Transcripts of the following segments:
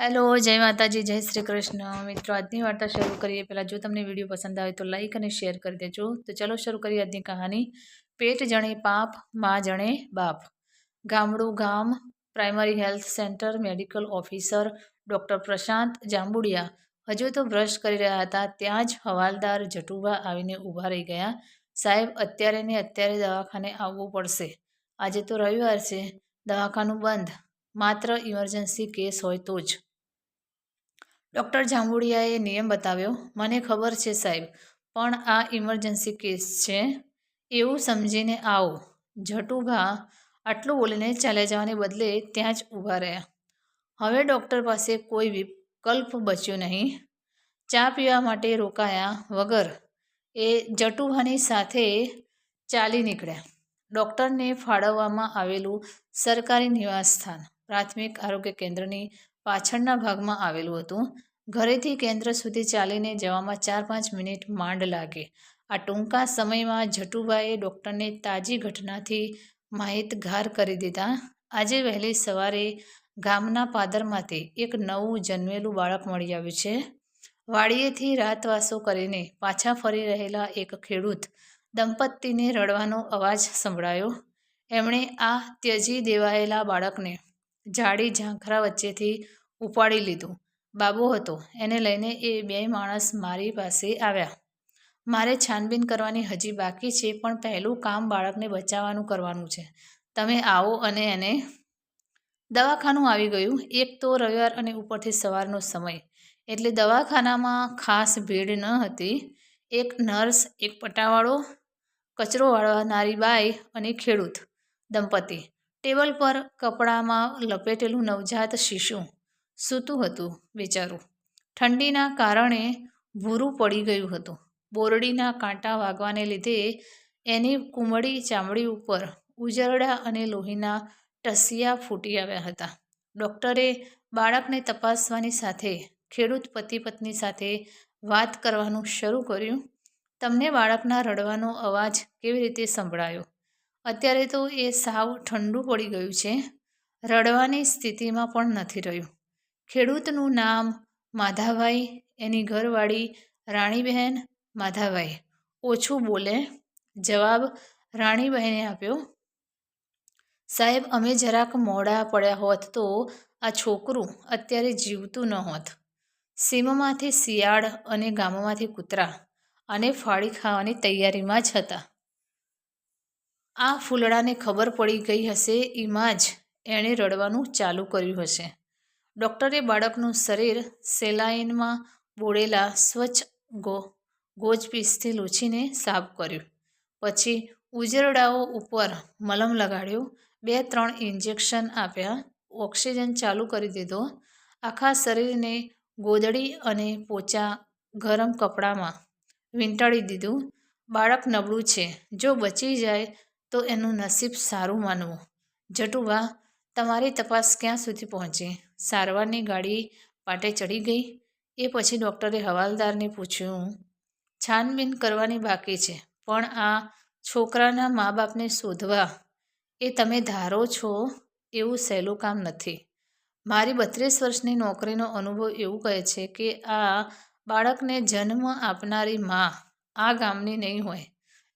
Hello, જય માતાજી, જય શ્રી કૃષ્ણ. મિત્રો, આજની વાર્તા શરૂ કરીએ. પહેલાં જો તમને વીડિયો પસંદ આવે તો લાઈક અને શેર કરી દેજો. તો ચલો શરૂ કરીએ આજની કહાની. પેટ જણે પાપ, માં જણે બાપ. ગામડું ગામ primary health centre medical officer doctor Prashant Jambudiya. હજુ તો બ્રશ કરી રહ્યા હતા. ત્યાં જ હવાલદાર જટુભા આવીને ઊભા રહી ગયા. સાહેબ, અત્યારે ને અત્યારે દવાખાને આવવું પડશે. આજે તો રવિવાર છે. દવાખાનું બંધ. માત્ર ઇમરજન્સી કેસ હોય તો જ. ડૉક્ટર જાંબુડિયાએ નિયમ બતાવ્યો, મને ખબર છે સાહેબ, પણ આ ઇમરજન્સી કેસ છે, એવું સમજીને આવો. જટુભા આટલું બોલીને ચાલ્યા જવાને બદલે ત્યાં જ ઊભા રહ્યા. હવે ડૉક્ટર પાસે કોઈ વિકલ્પ બચ્યો નહીં. ચા પીવા માટે રોકાયા વગર એ જટુભાની સાથે ચાલી નીકળ્યા. ડૉક્ટરને ફાળવવામાં આવેલું સરકારી નિવાસસ્થાન પ્રાથમિક આરોગ્ય કેન્દ્રની પાછળના ભાગમાં આવેલું હતું. ઘરેથી કેન્દ્ર સુધી ચાલીને જવામાં ચાર પાંચ મિનિટ માંડ લાગે. આ ટૂંકા સમયમાં જટુભાઈએ ડૉક્ટરને તાજી ઘટનાથી માહિતગાર કરી દીધા. આજે વહેલી સવારે ગામના પાદરમાંથી એક નવું જન્મેલું બાળક મળી આવ્યું છે. વાડીએથી રાતવાસો કરીને પાછા ફરી રહેલા એક ખેડૂત દંપતીને રડવાનો અવાજ સંભળાયો. એમણે આ ત્યજી દેવાયેલા બાળકને જાડી ઝાંખરા વચ્ચેથી ઉપાડી લીધું. બાબો હતો. એને લઈને એ બે માણસ મારી પાસે આવ્યા. મારે છાનબીન કરવાની હજી બાકી છે, પણ પહેલું કામ બાળકને બચાવવાનું કરવાનું છે. તમે આવો અને એને દવાખાનું આવી ગયું. એક તો રવિવાર અને ઉપરથી સવારનો સમય. એટલે દવાખાનામાં ખાસ ભીડ ન હતી. એક નર્સ, એક પટાવાળો, કચરો વાળવાનારી બાઈ અને ખેડૂત, દંપતી. ટેબલ પર કપડામાં લપેટેલું નવજાત શિશુ. સૂતું હતું બિચારું ઠંડીના કારણે ભૂરું પડી ગયું હતું. બોરડીના કાંટા વાગવાને લીધે એની કુમળી ચામડી ઉપર ઉજરડા અને લોહીના ટસિયા ફૂટી આવ્યા હતા. ડૉક્ટરે બાળકને તપાસવાની સાથે ખેડૂત પતિ પત્ની સાથે વાત કરવાનું શરૂ કર્યું. તમને બાળકના રડવાનો અવાજ કેવી રીતે સંભળાયો? અત્યારે તો એ સાવ ઠંડુ પડી ગયું છે. રડવાની સ્થિતિમાં પણ નથી રહ્યું. ખેડૂતનું નામ માધાભાઈ, એની ઘરવાળી રાણીબહેન માધાભાઈ. ઓછું બોલે, જવાબ રાણીબહેને આપ્યો. સાહેબ, અમે જરાક મોડા પડ્યા હોત તો આ છોકરું અત્યારે જીવતું ન હોત. સીમમાંથી શિયાળ અને ગામમાંથી કૂતરા અને ફાળી ખાવાની તૈયારીમાં જ હતા. આ ફૂલડાને ખબર પડી ગઈ હશે, એમાં જ એણે રડવાનું ચાલુ કર્યું હશે. ડૉક્ટરે બાળકનું શરીર સેલાઈનમાં બોળેલા સ્વચ્છ ગો, ગોજપીસથી લૂછીને સાફ કર્યું. પછી ઉજરડાઓ ઉપર મલમ લગાડ્યો. બે ત્રણ ઇન્જેક્શન આપ્યા. ઓક્સિજન ચાલુ કરી દીધો. આખા શરીરને ગોદડી અને પોચા ગરમ કપડામાં વીંટાળી દીધું. બાળક નબળું છે. જો બચી જાય તો એનું નસીબ સારું માનવું. જટુભા, તમારી તપાસ ક્યાં સુધી પહોંચી? સારવારની ગાડી પાટે ચડી ગઈ. એ પછી ડૉક્ટરે હવાલદારને પૂછ્યું, છાનબીન કરવાની બાકી છે, પણ આ છોકરાના મા બાપને શોધવા. એ તમે ધારો છો એવું સહેલું કામ નથી. મારી બત્રીસ વર્ષની નોકરીનો અનુભવ એવું કહે છે કે આ બાળકને જન્મ આપનારી મા આ ગામની નહીં હોય.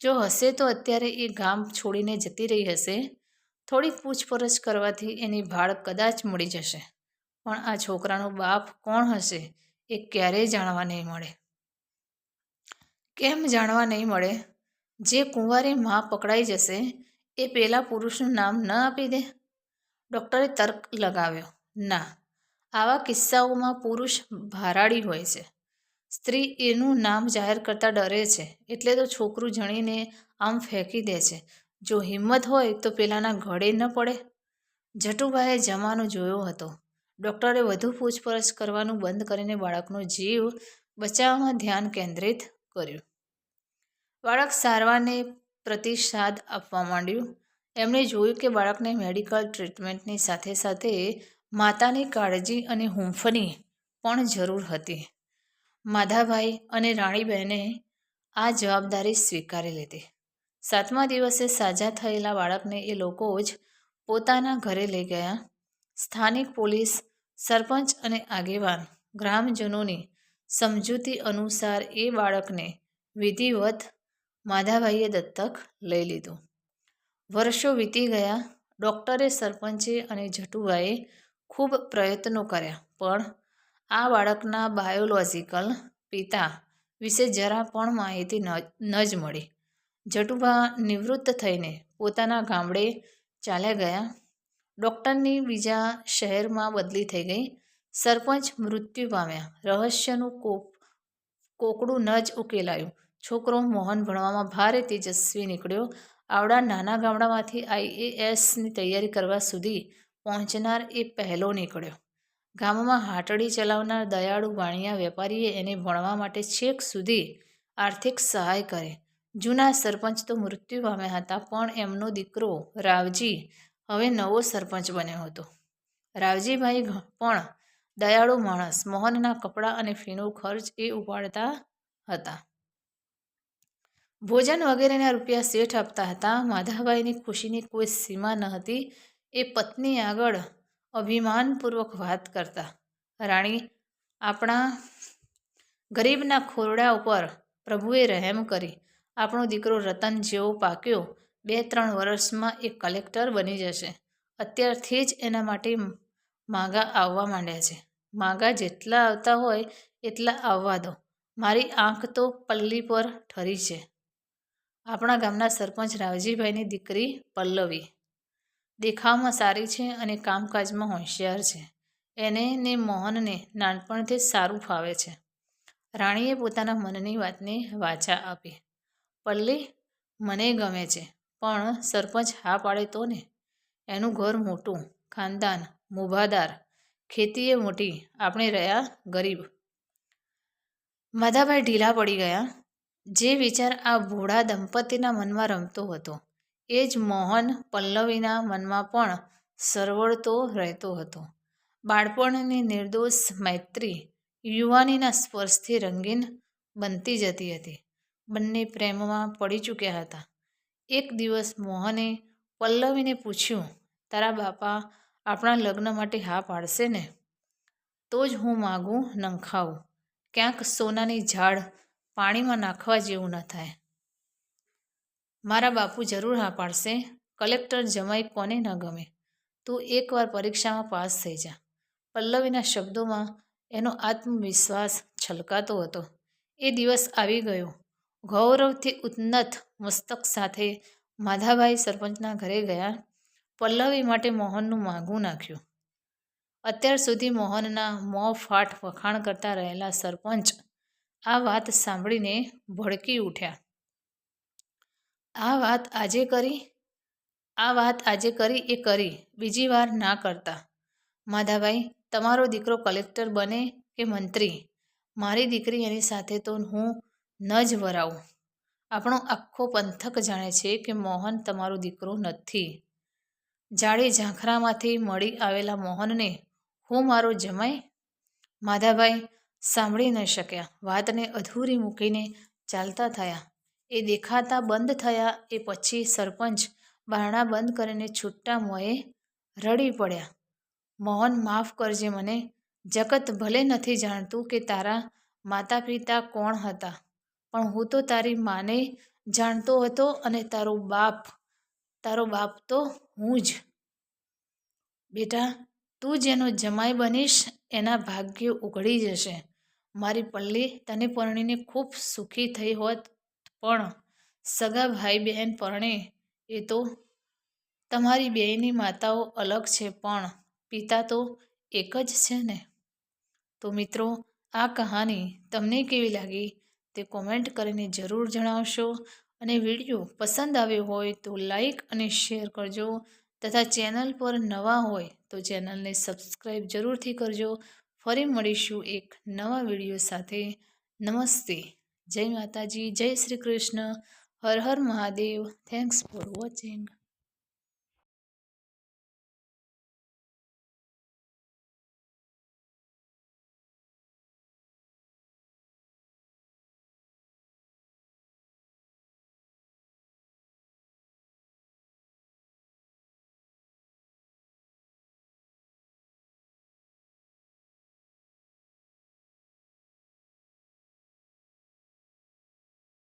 જો હશે તો અત્યારે એ ગામ છોડીને જતી રહી હશે. થોડીક પૂછપરછ કરવાથી એની ભાળ કદાચ મળી જશે. પણ આ છોકરાનો બાપ કોણ હશે એ ક્યારેય જાણવા નહીં મળે. કેમ જાણવા નહીં મળે? જે કુંવારી મા પકડાઈ જશે, એ પેલા પુરુષનું નામ ન આપી દે? ડૉક્ટરે તર્ક લગાવ્યો, ના, આવા કિસ્સાઓમાં પુરુષ ભારાડી હોય છે. સ્ત્રી એનું નામ જાહેર કરતાં ડરે છે, એટલે તો છોકરું જણીને આમ ફેંકી દે છે. જો હિંમત હોય તો પેલાના ઘડે ન પડે. જટુભાઈએ જમાનો જોયો હતો. ડૉક્ટરે વધુ પૂછપરછ કરવાનું બંધ કરીને બાળકનો જીવ બચાવવામાં ધ્યાન કેન્દ્રિત કર્યું. બાળક સારવારને પ્રતિસાદ આપવા માંડ્યું. એમણે જોયું કે બાળકને મેડિકલ ટ્રીટમેન્ટની સાથે સાથે માતાની કાળજી અને હૂંફની પણ જરૂર હતી. માધાભાઈ અને રાણીબહેને આ જવાબદારી સ્વીકારી લીધી. સાતમા દિવસે સાજા થયેલા બાળકને એ લોકો જ પોતાના ઘરે લઈ ગયા. સ્થાનિક પોલીસ, સરપંચ અને આગેવાન, ગ્રામજનોની સમજૂતી અનુસાર એ બાળકને વિધિવત માધાભાઈએ દત્તક લઈ લીધું. વર્ષો વીતી ગયા, ડૉક્ટરે સરપંચે અને જટુભાઈએ ખૂબ પ્રયત્નો કર્યા, પણ આ બાળકના બાયોલોજિકલ પિતા વિશે જરા પણ માહિતી ન જ મળી. જટુભા નિવૃત્ત થઈને પોતાના ગામડે ચાલ્યા ગયા. ડૉક્ટરની બીજા શહેરમાં બદલી થઈ ગઈ. સરપંચ મૃત્યુ પામ્યા. રહસ્યનું કોપ, કોકડું ન જ ઉકેલાયું. છોકરો મોહન ભણવામાં ભારે તેજસ્વી નીકળ્યો. આવડા નાના ગામડામાંથી આઈએએસની તૈયારી કરવા સુધી પહોંચનાર એ પહેલો નીકળ્યો. ગામમાં હાટડી ચલાવનાર દયાળુ વાણિયા વેપારીએ એને ભણવા માટે છેક સુધી આર્થિક સહાય કરે. જૂના સરપંચ તો મૃત્યુ પામ્યા હતા, પણ એમનો દીકરો રાવજી હવે નવો સરપંચ બન્યો હતો. રાવજીભાઈ પણ દયાળુ માણસ, મોહનના કપડાં અને ફીનો ખર્ચ એ ઉપાડતા હતા. ભોજન વગેરેના રૂપિયા શેઠ આપતા હતા. માધાભાઈની ખુશીની કોઈ સીમા ન હતી. એ પત્ની આગળ અભિમાનપૂર્વક વાત કરતા. રાણી, આપણા ગરીબના ખોરડા ઉપર પ્રભુએ રહેમ કરી. આપણો દીકરો રતન જેવો પાક્યો. બે ત્રણ વર્ષમાં એ કલેક્ટર બની જશે. અત્યારથી જ એના માટે માગા આવવા માંડ્યા છે. માગા જેટલા આવતા હોય એટલા આવવા દો. મારી આંખ તો પલ્લી પર ઠરી છે. આપણા ગામના સરપંચ રાવજીભાઈની દીકરી પલ્લવી. દેખાવમાં સારી છે અને કામકાજમાં હોશિયાર છે. એને ને મોહનને નાનપણથી સારું ફાવે છે. રાણીએ પોતાના મનની વાતને વાચા આપી. પલ્લી, મને ગમે છે. પણ સરપંચ હા પાડે તો ને? એનું ઘર મોટું, ખાનદાન, મુભાદાર, ખેતીએ મોટી, આપણે રહ્યા ગરીબ. માધાભાઈ ઢીલા પડી ગયા. જે વિચાર આ ભોળા દંપતીના મનમાં રમતો હતો, એ જ મોહન પલ્લવીના મનમાં પણ સરવળતો રહેતો હતો. બાળપણની નિર્દોષ મૈત્રી યુવાનીના સ્પર્શથી રંગીન બનતી જતી હતી. બંને પ્રેમમાં પડી ચૂક્યા હતા. એક દિવસ મોહને પલ્લવીને પૂછ્યું, તારા બાપા આપણા લગ્ન માટે હા પાડશે ને? તો જ હું માગું નંખાવું. ક્યાંક સોનાની ઝાડ પાણીમાં નાખવા જેવું ન થાય. મારા બાપુ જરૂર હા પાડશે. કલેક્ટર જમાઈ કોને ન ગમે. તું એકવાર પરીક્ષામાં પાસ થઈ જા. પલ્લવીના શબ્દોમાં એનો આત્મવિશ્વાસ છલકાતો હતો. એ દિવસ આવી ગયો. ગૌરવથી ઉન્નત મસ્તક સાથે માધાભાઈ સરપંચના ઘરે ગયા. પલ્લવી માટે મોહનનું માગું નાખ્યું. અત્યાર સુધી મોહનના મોં ફાટ વખાણ કરતા રહેલા સરપંચ આ વાત સાંભળીને ભડકી ઉઠ્યા. આ વાત આજે કરી? આ વાત આજે કરી એ કરી, બીજી વાર ના કરતા. માધાભાઈ, તમારો દીકરો કલેક્ટર બને કે મંત્રી? મારી દીકરી એની સાથે તો હું ન જ વરાવું. આપણો આખો પંથક જાણે છે કે મોહન તમારો દીકરો નથી. જાડે ઝાંખરામાંથી મળી આવેલા મોહનને હું મારો જમાઈ? માધાભાઈ સાંભળી ન શક્યા. વાતને અધૂરી મૂકીને ચાલતા થયા. એ દેખાતા બંધ થયા એ પછી સરપંચ બારણા બંધ કરીને છૂટા મોએ રડી પડ્યા. મોહન માફ કરજે મને. જગત ભલે નથી જાણતું કે તારા માતા પિતા કોણ હતા. પણ હું તો તારી માને જાણતો હતો અને તારો બાપ તારો બાપ તો હું જ. બેટા, તું જેનો જમાઈ બનીશ, એના ભાગ્ય ઉઘડી જશે. મારી પલ્લી તને પરણીને ખૂબ સુખી થઈ હોત, પણ સગા ભાઈ બહેન પરણે એ તો તમારી બેયની માતાઓ અલગ છે, પણ પિતા તો એક જ છે ને? તો મિત્રો, આ કહાની તમને કેવી લાગી? તે કોમેન્ટ કરીને જરૂર જણાવશો અને વીડિયો પસંદ આવ્યો હોય તો લાઈક અને શેર કરજો તથા ચેનલ પર નવા હોય તો ચેનલને સબસ્ક્રાઈબ જરૂરથી કરજો. ફરી મળીશું એક નવા વીડિયો સાથે. નમસ્તે. જય માતાજી, જય શ્રી કૃષ્ણ. હર હર મહાદેવ. Thanks for watching